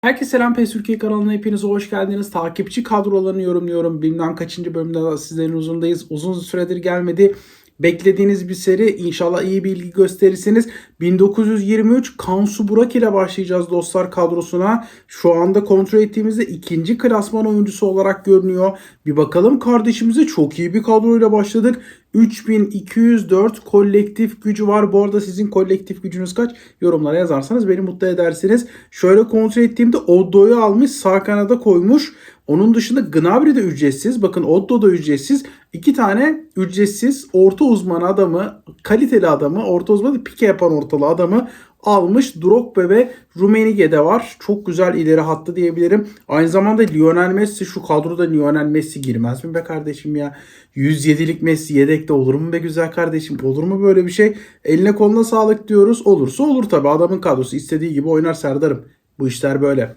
Herkese selam PES Türkiye kanalına hepiniz hoş geldiniz. Takipçi kadrolarını yorumluyorum. Bilmem kaçıncı bölümde sizlerin huzurundayız. Uzun süredir gelmedi. Beklediğiniz bir seri. İnşallah iyi bir ilgi gösterirsiniz. 1923 Kansu Burak ile başlayacağız dostlar kadrosuna. Şu anda kontrol ettiğimizde ikinci klasman oyuncusu olarak görünüyor. Bir bakalım kardeşimize çok iyi bir kadroyla başladık. 3204 kolektif gücü var. Bu arada sizin kolektif gücünüz kaç? Yorumlara yazarsanız beni mutlu edersiniz. Şöyle kontrol ettiğimde Oddo'yu almış sağ kanada koymuş. Onun dışında Gnabry de ücretsiz. Bakın Oddo da ücretsiz. İki tane ücretsiz orta uzman adamı, kaliteli adamı, orta uzmanı pike yapan ortalı adamı almış. Drogba ve Rummenigge de var. Çok güzel ileri hattı diyebilirim. Aynı zamanda Lionel Messi şu kadroda Lionel Messi girmez mi be kardeşim ya? 107'lik Messi yedekte olur mu be güzel kardeşim? Olur mu böyle bir şey? Eline koluna sağlık diyoruz. Olursa olur tabi. Adamın kadrosu istediği gibi oynar Serdar'ım. Bu işler böyle.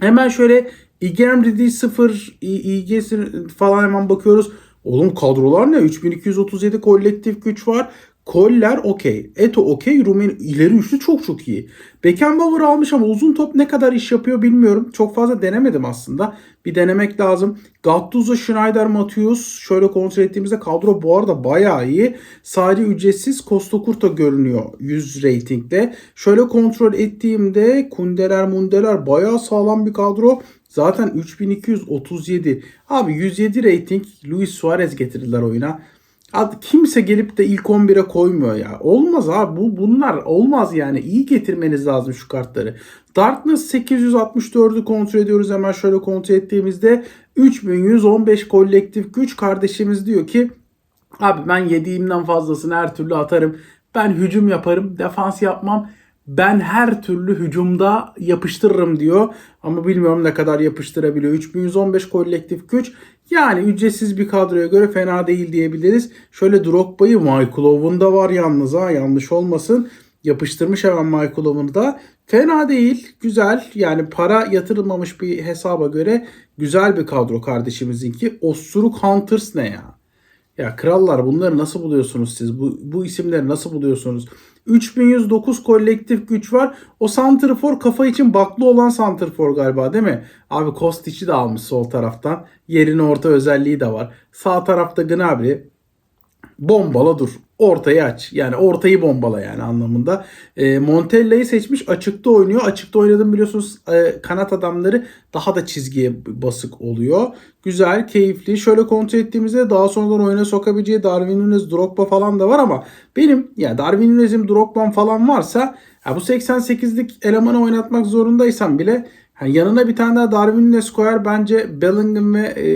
Hemen şöyle İGEM Ready 0 İG'si falan hemen bakıyoruz. Oğlum kadrolar ne? 3237 kolektif güç var. Koller okey. Eto okey. Rumen ileri üçlü çok çok iyi. Beckenbauer almış ama uzun top ne kadar iş yapıyor bilmiyorum. Çok fazla denemedim aslında. Bir denemek lazım. Gattuso, Schneider, Matius. Şöyle kontrol ettiğimizde kadro bu arada bayağı iyi. Sadece ücretsiz Costa Curta görünüyor 100 ratingle. Şöyle kontrol ettiğimde Kundeler, Mundeler bayağı sağlam bir kadro. Zaten 3237. Abi 107 rating Luis Suarez getirdiler oyuna. Ad, kimse gelip de ilk 11'e koymuyor ya. Olmaz abi. Bu, bunlar olmaz yani. İyi getirmeniz lazım şu kartları. Darkness 864'ü kontrol ediyoruz. Hemen şöyle kontrol ettiğimizde 3115 kolektif güç kardeşimiz diyor ki abi ben yediğimden fazlasını her türlü atarım. Ben hücum yaparım. Defans yapmam. Ben her türlü hücumda yapıştırırım diyor. Ama bilmiyorum ne kadar yapıştırabiliyor. 3115 kolektif güç. Yani ücretsiz bir kadroya göre fena değil diyebiliriz. Şöyle Drogba'yı Michael Owen da var yalnız ha yanlış olmasın. Yapıştırmış hemen Michael Owen'ı da. Fena değil. Güzel. Yani para yatırılmamış bir hesaba göre güzel bir kadro kardeşimizinki. Osuruk Hunters ne ya? Ya krallar bunları nasıl buluyorsunuz siz? Bu, bu isimleri nasıl buluyorsunuz? 3109 kolektif güç var. O Santrfor kafa için baklı olan Santrfor galiba değil mi? Abi Kostic'i de almış sol taraftan. Yerin orta özelliği de var. Sağ tarafta Gnabry. Bombala dur. Ortayı aç. Yani ortayı bombala yani anlamında. E, Montella'yı seçmiş. Açıkta oynuyor. Açıkta oynadım biliyorsunuz e, kanat adamları daha da çizgiye basık oluyor. Güzel, keyifli. Şöyle kontrol ettiğimizde daha sonradan oyuna sokabileceği Darwin Nunez, Drogba falan da var ama benim yani Darwin Nunez'im, Drogba'm falan varsa ya bu 88'lik elemanı oynatmak zorundaysam bile yani yanına bir tane daha Darwin Nunez koyar bence Bellingham ve e,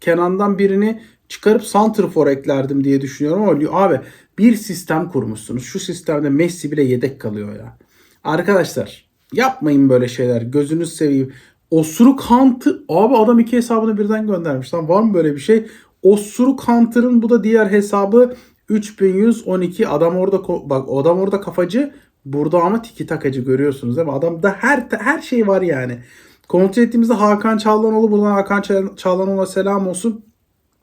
Kenan'dan birini çıkarıp Santrfor eklerdim diye düşünüyorum ama abi bir sistem kurmuşsunuz. Şu sistemde Messi bile yedek kalıyor ya. Arkadaşlar yapmayın böyle şeyler. Gözünüz seveyim. Osuruk Hunter abi adam iki hesabını birden göndermiş. Lan var mı böyle bir şey? Osuruk Hunter'ın bu da diğer hesabı 3112 adam orada bak adam orada kafacı burada ama tiki takacı görüyorsunuz değil mi? Adamda her her şey var yani. Kontrol ettiğimizde Hakan Çağlanoğlu buradan Hakan Çağlanoğlu'na selam olsun.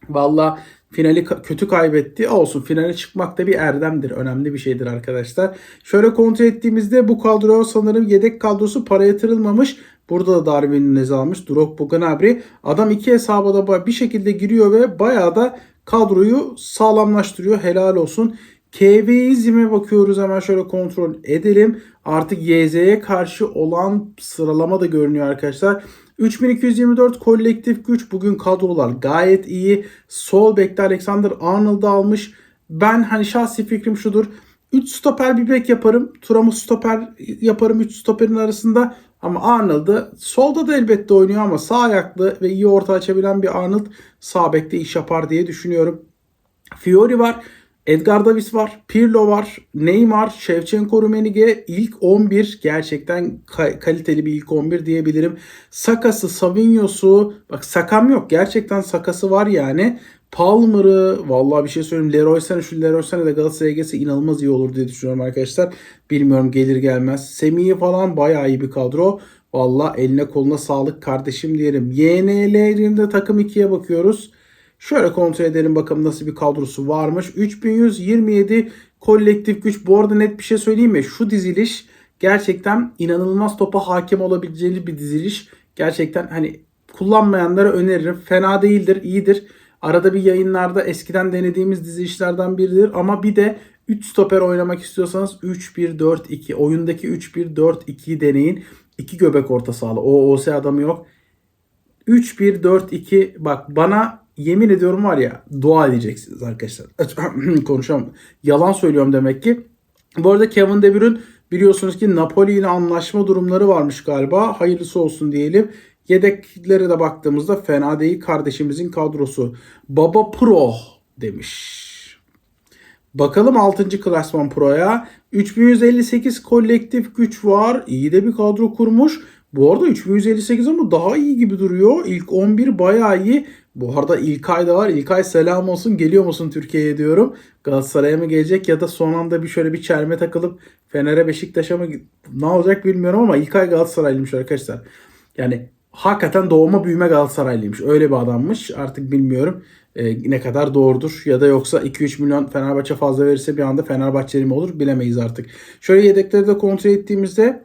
Valla finali kötü kaybetti. Olsun finale çıkmak da bir erdemdir. Önemli bir şeydir arkadaşlar. Şöyle kontrol ettiğimizde bu kadro sanırım yedek kadrosu para yatırılmamış. Burada da Darwin Nunez almış. Drogba Gnabry. Adam iki hesaba da bir şekilde giriyor ve bayağı da kadroyu sağlamlaştırıyor. Helal olsun. KV izime bakıyoruz hemen şöyle kontrol edelim. Artık YZ'ye karşı olan sıralama da görünüyor arkadaşlar. 3224 kolektif güç bugün kadrolar gayet iyi. Sol bekte Alexander Arnold'u almış. Ben hani şahsi fikrim şudur. 3 stoper bir bek yaparım. Turam'ı stoper yaparım 3 stoperin arasında. Ama Arnold'ı solda da elbette oynuyor ama sağ ayaklı ve iyi orta açabilen bir Arnold sağ bekte iş yapar diye düşünüyorum. Fiori var. Edgar Davis var, Pirlo var, Neymar, Shevchenko, Rumenige ilk 11 gerçekten kaliteli bir ilk 11 diyebilirim. Sakası, Savinho'su, bak Sakam yok gerçekten Sakası var yani. Palmer'ı vallahi bir şey söyleyeyim Leroy Sané şu Leroy Sané de Galatasaray'a gelse inanılmaz iyi olur diye düşünüyorum arkadaşlar. Bilmiyorum gelir gelmez. Semih'i falan bayağı iyi bir kadro. Valla eline koluna sağlık kardeşim diyelim. YNL'lerinde takım 2'ye bakıyoruz. Şöyle kontrol edelim bakalım nasıl bir kadrosu varmış. 3127 kolektif güç. Bu arada net bir şey söyleyeyim mi? Şu diziliş Gerçekten inanılmaz topa hakim olabileceğiniz bir diziliş. Gerçekten hani kullanmayanlara öneririm. Fena değildir, iyidir. Arada bir yayınlarda eskiden denediğimiz dizilişlerden biridir. Ama bir de 3 stoper oynamak istiyorsanız 3-1-4-2. Oyundaki 3-1-4-2'yi deneyin. 2 göbek orta sahalı. O OS adamı yok. 3-1-4-2 bak bana yemin ediyorum var ya dua edeceksiniz arkadaşlar. Konuşamam. Yalan söylüyorum demek ki. Bu arada Kevin De Bruyne biliyorsunuz ki Napoli ile anlaşma durumları varmış galiba. Hayırlısı olsun diyelim. Yedeklere de baktığımızda fena değil kardeşimizin kadrosu. Baba Pro demiş. Bakalım 6. klasman Pro'ya. 3158 kolektif güç var. İyi de bir kadro kurmuş. Bu arada 3158 ama daha iyi gibi duruyor. İlk 11 bayağı iyi. Bu arada İlkay da var. İlkay selam olsun. Geliyor musun Türkiye'ye diyorum. Galatasaray'a mı gelecek ya da son anda bir şöyle bir çelme takılıp Fener'e Beşiktaş'a mı ne olacak bilmiyorum ama İlkay Galatasaraylıymış arkadaşlar. Yani hakikaten doğma büyüme Galatasaraylıymış. Öyle bir adammış. Artık bilmiyorum e, ne kadar doğrudur ya da yoksa 2-3 milyon Fenerbahçe fazla verirse bir anda Fenerbahçeli mi olur bilemeyiz artık. Şöyle yedekleri de kontrol ettiğimizde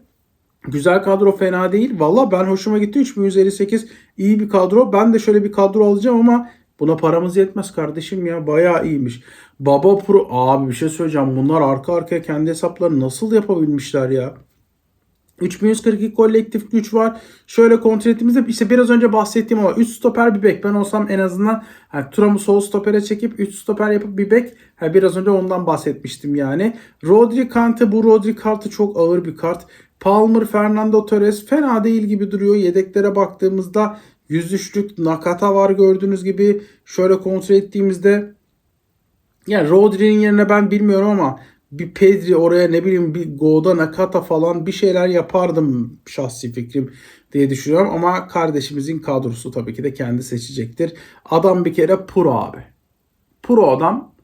Güzel kadro fena değil. Valla ben hoşuma gitti. 3158 iyi bir kadro. Ben de şöyle bir kadro alacağım ama buna paramız yetmez kardeşim ya. Bayağı iyiymiş. Baba Pro abi bir şey söyleyeceğim. Bunlar arka arkaya kendi hesaplarını nasıl yapabilmişler ya? 3142 kolektif güç var. Şöyle kontrol ettiğimizde işte biraz önce bahsettiğim ama 3 stoper bir bek. Ben olsam en azından yani Turam'ı sol stopere çekip 3 stoper yapıp bir bek. Yani biraz önce ondan bahsetmiştim yani. Rodri Kante bu Rodri kartı çok ağır bir kart. Palmer, Fernando Torres fena değil gibi duruyor. Yedeklere baktığımızda 103'lük Nakata var gördüğünüz gibi. Şöyle kontrol ettiğimizde yani Rodri'nin yerine ben bilmiyorum ama bir Pedri oraya ne bileyim bir Goda Nakata falan bir şeyler yapardım şahsi fikrim diye düşünüyorum. Ama kardeşimizin kadrosu tabii ki de kendi seçecektir. Adam bir kere pro abi. Pro adam.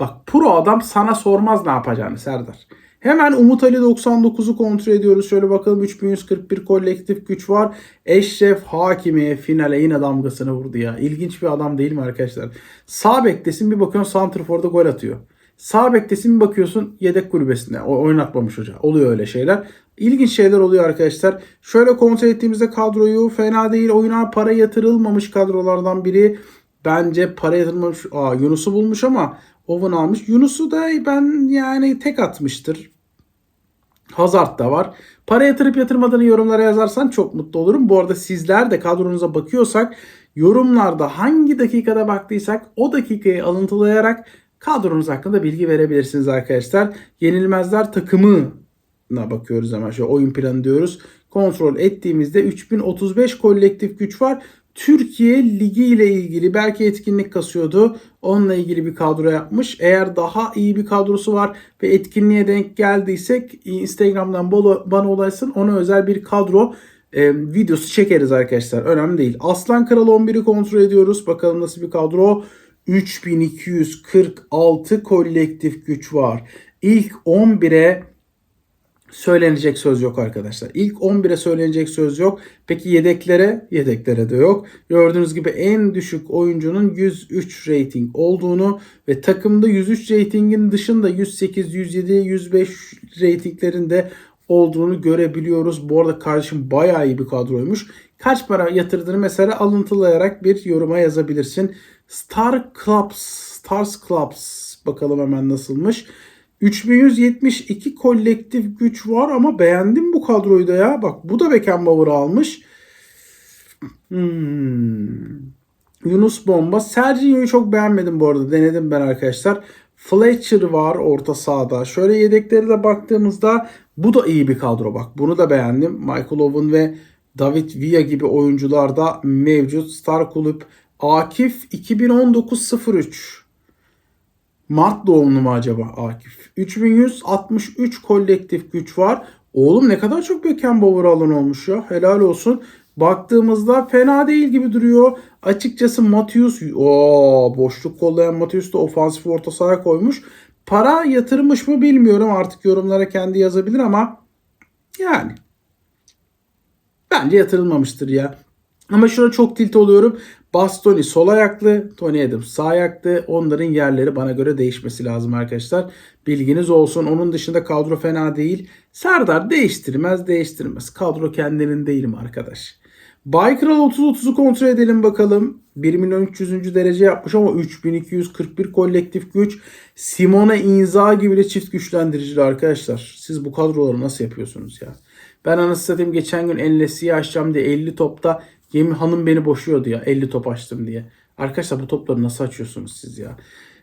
Bak pro adam sana sormaz ne yapacağını Serdar. Hemen Umut Ali 99'u kontrol ediyoruz. Şöyle bakalım 3141 kolektif güç var. Eşref Hakimi finale yine damgasını vurdu ya. İlginç bir adam değil mi arkadaşlar? Sağ bektesin bir bakıyorsun Santrfor'da gol atıyor. Sağ bektesin bir bakıyorsun yedek kulübesinde. O oynatmamış hoca. Oluyor öyle şeyler. İlginç şeyler oluyor arkadaşlar. Şöyle kontrol ettiğimizde kadroyu fena değil. Oyuna para yatırılmamış kadrolardan biri. Bence para yatırılmamış. Aa Yunus'u bulmuş ama Owen almış. Yunus'u da ben yani tek atmıştır. Hazard da var. Para yatırıp yatırmadığını yorumlara yazarsan çok mutlu olurum. Bu arada sizler de kadronuza bakıyorsak yorumlarda hangi dakikada baktıysak o dakikayı alıntılayarak kadronuz hakkında bilgi verebilirsiniz arkadaşlar. Yenilmezler takımına bakıyoruz hemen şöyle oyun planı diyoruz. Kontrol ettiğimizde 3035 kolektif güç var. Türkiye Ligi ile ilgili belki etkinlik kasıyordu. Onunla ilgili bir kadro yapmış. Eğer daha iyi bir kadrosu var ve etkinliğe denk geldiysek Instagram'dan bana ulaşsın. Ona özel bir kadro e, videosu çekeriz arkadaşlar. Önemli değil. Aslan Kral 11'i kontrol ediyoruz. Bakalım nasıl bir kadro. 3246 kolektif güç var. İlk 11'e söylenecek söz yok arkadaşlar. İlk 11'e söylenecek söz yok. Peki yedeklere? Yedeklere de yok. Gördüğünüz gibi en düşük oyuncunun 103 rating olduğunu ve takımda 103 ratingin dışında 108, 107, 105 ratinglerinde olduğunu görebiliyoruz. Bu arada kardeşim bayağı iyi bir kadroymuş. Kaç para yatırdığını mesela alıntılayarak bir yoruma yazabilirsin. Star Clubs, Stars Clubs bakalım hemen nasılmış. 3172 kolektif güç var ama beğendim bu kadroyu da ya. Bak bu da Beckenbauer almış. Hmm. Yunus Bomba. Sergio'yu çok beğenmedim bu arada. Denedim ben arkadaşlar. Fletcher var orta sahada. Şöyle yedekleri de baktığımızda bu da iyi bir kadro bak. Bunu da beğendim. Michael Owen ve David Villa gibi oyuncular da mevcut. Star Kulüp Akif 2019-03 Mart doğumlu mu acaba Akif? 3163 kolektif güç var. Oğlum ne kadar çok Beckenbauer alan olmuş ya. Helal olsun. Baktığımızda fena değil gibi duruyor. Açıkçası Matius o boşluk kollayan Matius da ofansif orta sahaya koymuş. Para yatırmış mı bilmiyorum. Artık yorumlara kendi yazabilir ama yani bence yatırılmamıştır ya. Ama şuna çok tilt oluyorum. Bastoni sol ayaklı, Tony Adams sağ ayaklı. Onların yerleri bana göre değişmesi lazım arkadaşlar. Bilginiz olsun. Onun dışında kadro fena değil. Serdar değiştirmez değiştirmez. Kadro kendinin değil mi arkadaş? Baykral 30-30'u kontrol edelim bakalım. 1 milyon 300. derece yapmış ama 3241 kolektif güç. Simone Inzaghi bile çift güçlendiricili arkadaşlar. Siz bu kadroları nasıl yapıyorsunuz ya? Ben anasını geçen gün Ennesi'yi açacağım diye 50 topta Yemin hanım beni boşuyordu ya 50 top açtım diye. Arkadaşlar bu topları nasıl açıyorsunuz siz ya?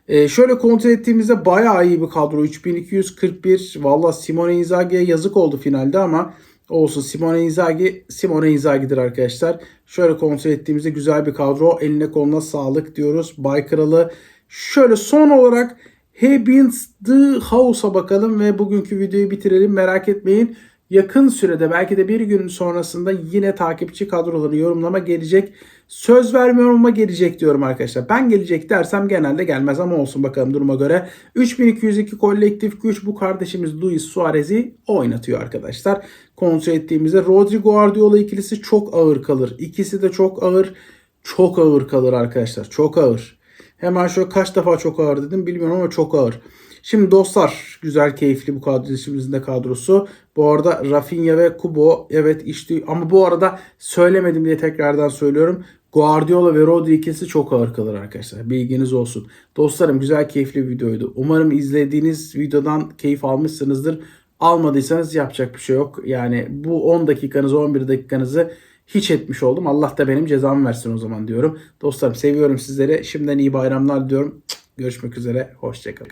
Ee, şöyle kontrol ettiğimizde bayağı iyi bir kadro. 3241. Valla Simone Inzaghi'ye yazık oldu finalde ama olsun. Simone Inzaghi, Simone Inzaghi'dir arkadaşlar. Şöyle kontrol ettiğimizde güzel bir kadro. Eline koluna sağlık diyoruz. Bay Kralı. Şöyle son olarak Habins The House'a bakalım ve bugünkü videoyu bitirelim. Merak etmeyin. Yakın sürede belki de bir gün sonrasında yine takipçi kadroları yorumlama gelecek. Söz vermiyorum ama gelecek diyorum arkadaşlar. Ben gelecek dersem genelde gelmez ama olsun bakalım duruma göre. 3202 kolektif güç bu kardeşimiz Luis Suarez'i oynatıyor arkadaşlar. Kontrol ettiğimizde Rodrigo Guardiola ikilisi çok ağır kalır. İkisi de çok ağır. Çok ağır kalır arkadaşlar. Çok ağır. Hemen şöyle kaç defa çok ağır dedim bilmiyorum ama çok ağır. Şimdi dostlar güzel keyifli bu kardeşimizin de kadrosu. Bu arada Rafinha ve Kubo evet işte ama bu arada söylemedim diye tekrardan söylüyorum. Guardiola ve Rodri ikisi çok ağır kalır arkadaşlar. Bilginiz olsun. Dostlarım güzel keyifli bir videoydu. Umarım izlediğiniz videodan keyif almışsınızdır. Almadıysanız yapacak bir şey yok. Yani bu 10 dakikanızı 11 dakikanızı hiç etmiş oldum. Allah da benim cezamı versin o zaman diyorum. Dostlarım seviyorum sizleri. Şimdiden iyi bayramlar diyorum. Görüşmek üzere. Hoşçakalın.